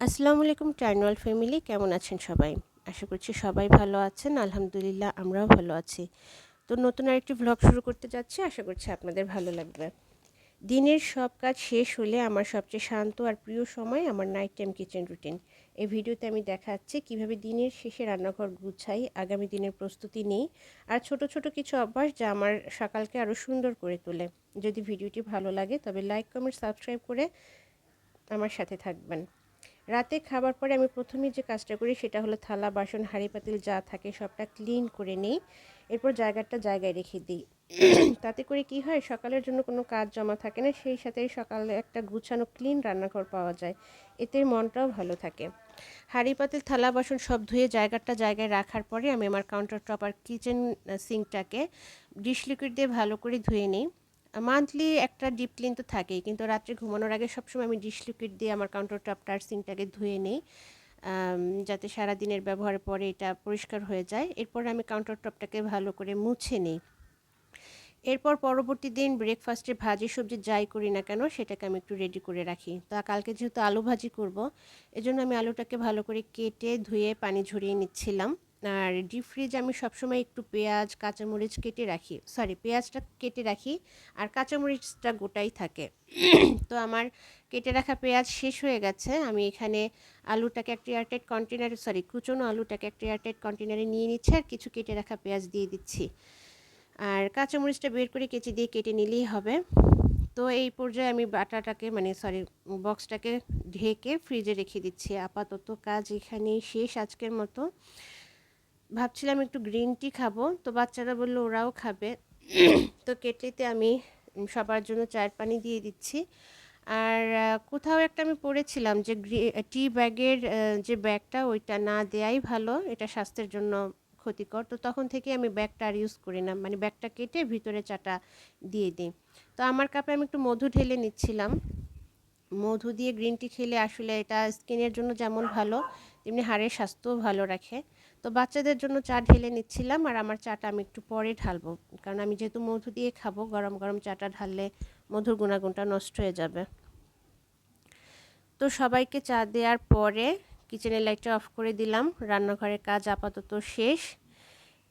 আসসালামু আলাইকুম টাইনওয়াল ফ্যামিলি, কেমন আছেন সবাই? আশা করছি সবাই ভালো আছেন, আলহামদুলিল্লাহ আমরাও ভালো আছি। তো নতুন আরেকটি ভ্লগ শুরু করতে যাচ্ছি, আশা করছি আপনাদের ভালো লাগবে। দিনের সব কাজ শেষ হলে আমার সবচেয়ে শান্ত আর প্রিয় সময় আমার নাইট টাইম কিচেন রুটিন এই ভিডিওতে আমি দেখাচ্ছি কীভাবে দিনের শেষে রান্নাঘর গুছাই, আগামী দিনের প্রস্তুতি নেই আর ছোট ছোট কিছু অভ্যাস যা আমার সকালকে আরও সুন্দর করে তোলে। যদি ভিডিওটি ভালো লাগে তবে লাইক কমেন্ট সাবস্ক্রাইব করে আমার সাথে থাকবেন। রাতে খাবার পরে আমি প্রথমেই যে কাজটা করি সেটা হলো থালা, বাসন, হাঁড়ি, পাতিল যা থাকে সবটা ক্লিন করে নিই। এরপর জায়গাটা জায়গায় রেখে দিই। তাতে করে কি হয়, সকালের জন্য কোনো কাজ জমা থাকে না, সেই সাথে সকালে একটা গুছানো ক্লিন রান্নাঘর পাওয়া যায়। এতে মনটাও ভালো থাকে। হাঁড়ি, পাতিল, থালা, বাসন সব ধুয়ে জায়গাটা জায়গায় রাখার পরে আমি আমার কাউন্টার টপ আর কিচেন সিঙ্কটাকে ডিশ লিকুইড দিয়ে ভালো করে ধুয়ে নিই। মান্থলি একটা ডিপ ক্লিন তো থাকেই, কিন্তু রাত্রে ঘুমানোর আগে সবসময় আমি ডিশ লিকুইড দিয়ে আমার কাউন্টার টপটার সিঙ্কটাকে ধুয়ে নিই যাতে সারা দিনের ব্যবহারের পরে এটা পরিষ্কার হয়ে যায়। এরপর আমি কাউন্টার টপটাকে ভালো করে মুছে নিই। এরপর পরবর্তী দিন ব্রেকফাস্টে ভাজি সবজি যাই করি না কেন, সেটাকে আমি একটু রেডি করে রাখি। তো কালকে যেহেতু আলু ভাজি করব, এজন্য আমি আলুটাকে ভালো করে কেটে ধুয়ে পানি ঝরিয়ে নিচ্ছিলাম। আর ডিপ ফ্রিজ আমি সবসময় একটু পেঁয়াজ, কাঁচামরিচ কেটে রাখি। সরি পেঁয়াজটা কেটে রাখি আর কাঁচামরিচটা গোটাই থাকে। তো আমার কেটে রাখা পেঁয়াজ শেষ হয়ে গেছে। আমি এখানে আলুটাকে একটা এয়ারটাইট কন্টেনারে সরি কুচনো আলুটাকে একটা এয়ারটাইট কন্টেনারে নিয়ে নিচ্ছি আর কিছু কেটে রাখা পেঁয়াজ দিয়ে দিচ্ছি। আর কাঁচামরিচটা বের করে কেচি দিয়ে কেটে নিলেই হবে। তো এই পর্যায়ে আমি বাটাটাকে মানে সরি বক্সটাকে ঢেকে ফ্রিজে রেখে দিচ্ছি। আপাতত কাজ এখানেই শেষ আজকের মতো। ভাবছিলাম একটু গ্রিন টি খাব তো বাচ্চারা বলল ওরাও খাবে। তো কেটলিতে আমি সবার জন্য চায়ের পানি দিয়ে দিচ্ছি। আর কোথাও একটা আমি পড়েছিলাম যে টি ব্যাগের যে ব্যাগটা ওইটা না দেয়াই ভালো এটা স্বাস্থ্যের জন্য ক্ষতিকর। তো তখন থেকে আমি ব্যাগটা আর ইউজ করি না মানে ব্যাগটা কেটে ভিতরে চাটা দিয়ে দিই। তো আমার কাপে আমি একটু মধু ঢেলে নিচ্ছিলাম। মধু দিয়ে গ্রিন টি খেলে আসলে এটা স্কিনের জন্য যেমন ভালো, তেমনি হাড়ের স্বাস্থ্যও ভালো রাখে। তো বাচ্চাদের জন্য চা ঢেলে নিচ্ছিলাম আর আমার চাটা আমি একটু পরে ঢালবো। কারণ আমি যেহেতু মধু দিয়ে খাব, গরম গরম চাটা ঢাললে মধুর গুণাগুণটা নষ্ট হয়ে যাবে। তো সবাইকে চা দেওয়ার পরে কিচেনের লাইটটা অফ করে দিলাম। রান্নাঘরের কাজ আপাতত শেষ।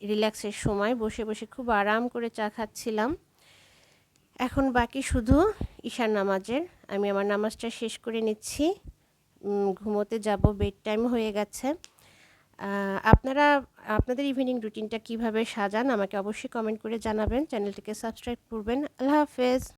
রিল্যাক্সের সময় বসে বসে খুব আরাম করে চা খাচ্ছিলাম। এখন বাকি শুধু ঈশার নামাজের। আমি আমার নামাজটা শেষ করে নিচ্ছি। ঘুমোতে যাব, বেড টাইম হয়ে গেছে। আপনারা, আপনাদের ইভিনিং রুটিনটা কীভাবে সাজান, আমাকে অবশ্যই কমেন্ট করে জানাবেন। চ্যানেলটিকে সাবস্ক্রাইব করবেন। আল্লাহ হাফেজ।